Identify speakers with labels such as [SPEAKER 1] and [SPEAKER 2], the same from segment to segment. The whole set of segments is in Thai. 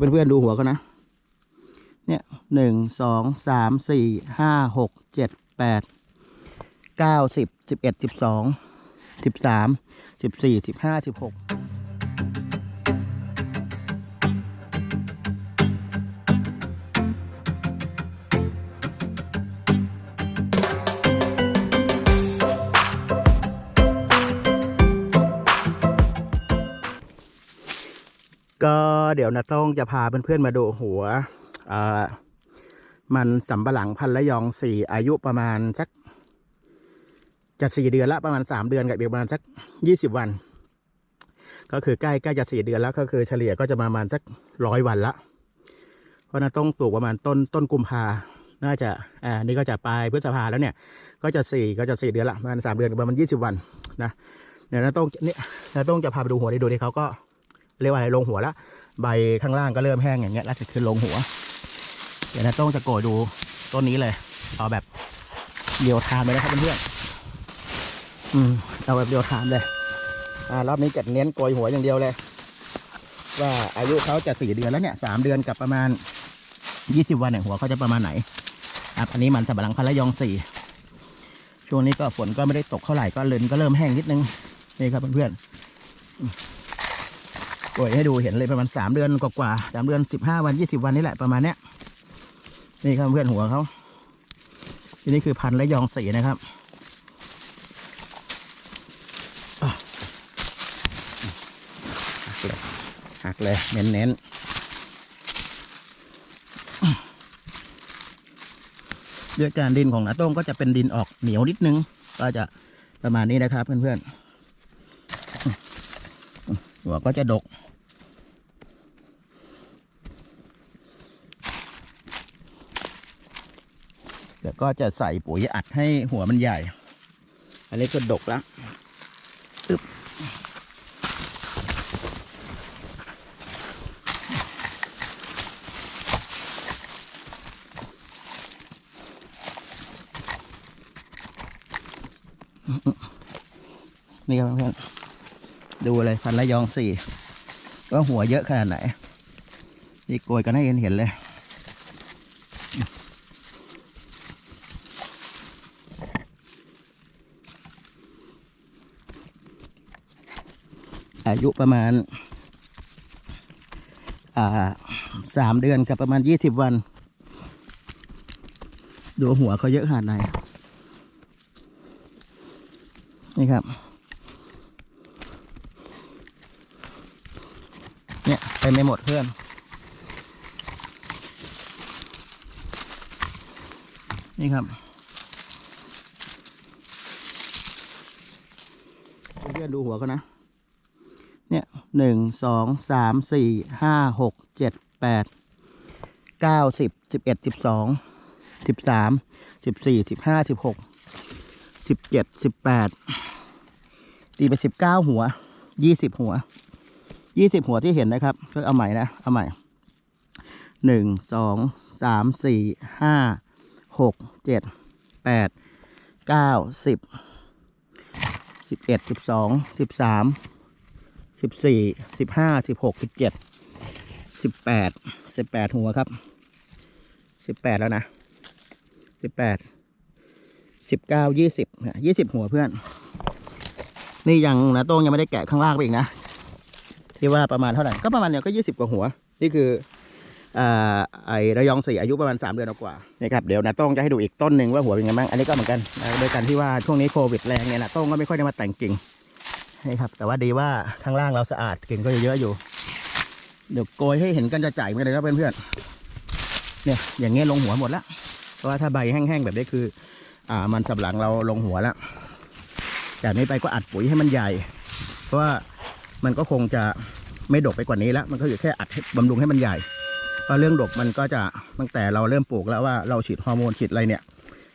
[SPEAKER 1] เป็นเพื่อนดูหัวเขานะ เนี่ยหนึ่งสองสามสี่ห้าหกเจ็ดแปดเก้าสิบสิบเอ็ดสิบสองสิบสามสิบสี่สิบห้าสิบหก ก็เดี๋ยวนะต้องจะพาเพื่อนๆมาดูหัวมันสำปะหลังพันละยองสี่อายุประมาณสัก จะสี่เดือนละประมาณสามเดือนกับอีกประมาณสักยี่สิบวัน ก็คือใกล้ใกล้จะสี่เดือนแล้วก็คือเฉลี่ยก็จะประมาณสักร้อยวันละ เพราะนั้นต้องปลูกประมาณต้นต้นกุมภาน่าจะอ่านี่ก็จะปลายพฤษภาแล้วเนี่ย ก็จะสี่ก็จะสี่เดือนละประมาณสามเดือนกับประมาณยี่สิบวันนะเดี๋ยวนะต้องเนี่ยนะต้องจะพาไปดูหัวดีดูดิเขาก็ เรียกว่าอะไรลงหัวและใบข้างล่างก็เริ่มแห้งอย่างเงี้ยแล้วจะขึ้นลงหัว เดี๋ยวนะต้องจะโกยดูต้นนี้เลย เอาแบบเดียวทามเลยนะครับเพื่อนๆอืมเอาแบบเดียวถามเลยอ่ารอบนี้จะเน้นโกยหัวอย่างเดียวเลย ว่าอายุเขาจะสี่เดือนแล้วเนี่ยสามเดือนกับประมาณยี่สิบวันเนี่ยหัวเขาจะประมาณไหนครับอันนี้มันสับหลังพันละยองสี่ช่วงนี้ก็ฝนก็ไม่ได้ตกเท่าไหร่ก็เลนก็เริ่มแห้งนิดนึงนี่ครับเพื่อนๆ อืมโกยให้ดูเห็นเลยประมาณสามเดือนกว่าๆสามเดือนสิบห้าวันยี่สิบวันนี่แหละประมาณเนี้ยนี่ครับเพื่อนหัวเขาทีนี้คือพันละยองสีนะครับหักเลยหักเลยเน้นเน้นๆด้วยการดินของนาต้งก็จะเป็นดินออกเหนียวนิดนึง ก็จะประมาณนี้นะครับเพื่อนๆหัวก็จะดก เดี๋ยว ก็จะใส่ปุ๋ยอัดให้หัวมันใหญ่ อันนี้ก็ดกแล้วนี่ครับเพื่อนดูเลยพันละยองสี่ก็หัวเยอะขนาดไหน นี่โกยกันให้เห็นเห็นเลย อายุประมาณาสามเดือนกับประมาณยี่สิบวัน ดูหัวเขาเยอะขนาดไหน นี่ครับ เนี่ยไปไม่หมดเพื่อน นี่ครับเพื่อนดูหัวเขานะ เนี่ยหนึ่งสองสามสี่ห้าหกเจ็ดแปดเก้าสิบสิบเอ็ดสิบสองสิบสามสิบสี่สิบห้าสิบหกสิบเจ็ดสิบแปดตีไปสิบเก้าหัวยี่สิบหัวยี่สิบหัวที่เห็นนะครับ ก็เอาใหม่นะ เอาใหม่หนึ่งสองสามสี่ห้าหกเจ็ดแปดเก้าสิบสิบเอ็ดสิบสองสิบสาม สิบสี่สิบห้าสิบหกสิบเจ็ดสิบแปดสิบแปดหัวครับสิบแปดแล้วนะสิบแปดสิบเก้ายี่สิบยี่สิบหัวเพื่อน นี่ยังนะโต้งยังไม่ได้แกะข้างล่างไปอีกนะที่ว่าประมาณเท่าไหร่ก็ประมาณเนี่ยก็ยี่สิบกว่าหัว นี่คืออ่าไอระยองสี่อายุประมาณสามเดือนกว่านี่ครับเดี๋ยวนะโต้งจะให้ดูอีกต้นหนึ่งว่าหัวเป็นไงบ้างอันนี้ก็เหมือนกันโดยการที่ว่าช่วงนี้โควิดแรงเนี่ยนะโต้งก็ไม่ค่อยได้มาแต่งกิ่ง นี่ครับ แต่ว่าดีว่าข้างล่างเราสะอาดกิ่งก็เยอะอยู่ เดี๋ยวโกยให้เห็นกันจะจ่ายเหมือนกันเลยครับเพื่อนๆเนี่ย อย่างเงี้ยลงหัวหมดแล้วเพราะว่าถ้าใบแห้งๆแบบนี้คือ อ่า มันสับหลังเราลงหัวแล้วจากนี้ไปก็อัดปุ๋ยให้มันใหญ่ เพราะว่ามันก็คงจะไม่ดกไปกว่านี้แล้ว มันก็อยู่แค่อัดบำรุงให้มันใหญ่เพราะเรื่องดกมันก็จะตั้งแต่เราเริ่มปลูกแล้วว่าเราฉีดฮอร์โมนฉีดอะไรเนี่ย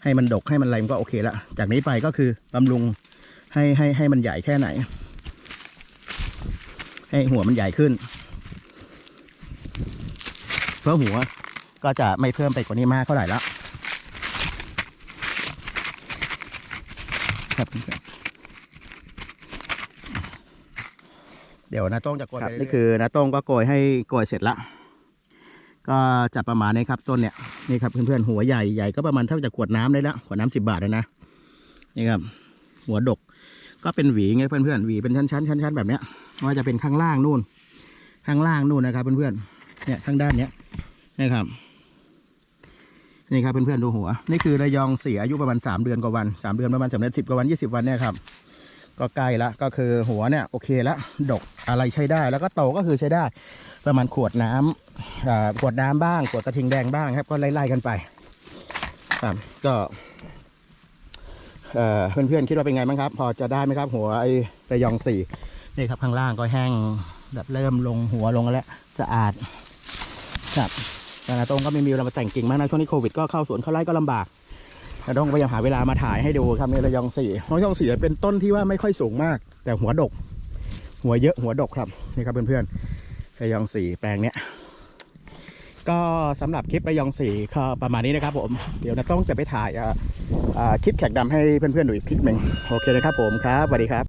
[SPEAKER 1] ให้มันดกให้มันอะไรมันก็โอเคล้วจากนี้ไปก็คือบำรุง ให้ให้ให้มันใหญ่แค่ไหน ให้หัวมันใหญ่ขึ้น เพราะหัวก็จะไม่เพิ่มไปกว่านี้มากเท่าไหร่แล้วครับเดี๋ยวนาโต้งจะโกยไปนี่คือนาโต้งก็โกยให้โกยเสร็จละก็จะประมาณนี้ครับต้นเนี่ยนี่ครับเพื่อนๆหัวใหญ่ใหญ่ก็ประมาณเท่าจะขวดน้ำได้แล้วขวดน้ำสิบบาทแล้วนะนี่ครับหัวดก ก็เป็นหวีไงเพื่อนๆหวีเป็นชั้นๆชั้นๆแบบเนี้ยว่าจะเป็นข้างล่างนู่น ข้างล่างนู่นนะครับ เพื่อนๆเนี่ยข้างด้านเนี้ยนะครับนี่ครับเพื่อนๆดูหัว นี่คือระยองเสียอายุประมาณ 3 เดือนกว่าวัน3เดือนประมาณสามเดือนสิบกว่าวัน 20 วันเนี่ยครับก็ใกล้ละก็คือหัวเนี่ยโอเคละดกอะไรใช้ได้ แล้วก็โตก็คือใช้ได้ ประมาณขวดน้ำอ่าขวดน้ำบ้าง ขวดกระทิงแดงบ้างครับ ก็ไล่ๆกันไปครับก็ เอ่อเพื่อนๆคิดว่าเป็นไงบ้างครับ พอจะได้ไหมครับ หัวไอ้ระยองสี่นี่ครับข้างล่างก็แห้งแบบเริ่มลงหัวลงแล้วสะอาดครับแต่ตรงก็ไม่มีเวลามาแต่งกิ่งมากนะช่วงนี้โควิดก็เข้าสวนเข้าไร่ก็ลำบากแต่ต้องพยายามหาเวลามาถ่ายให้ดูครับในระยองสี่ระยองสี่เป็นต้นที่ว่าไม่ค่อยสูงมาก แต่หัวดก หัวเยอะหัวดกครับนี่ครับเพื่อนๆระยองสี่แปลงเนี้ย ก็สำหรับคลิประยองสี่ก็ประมาณนี้นะครับผม เดี๋ยวนะต้องจะไปถ่ายคลิปแขกดำให้เพื่อนๆดูอีกคลิปหนึ่งโอเคนะครับผมครับสวัสดีครับ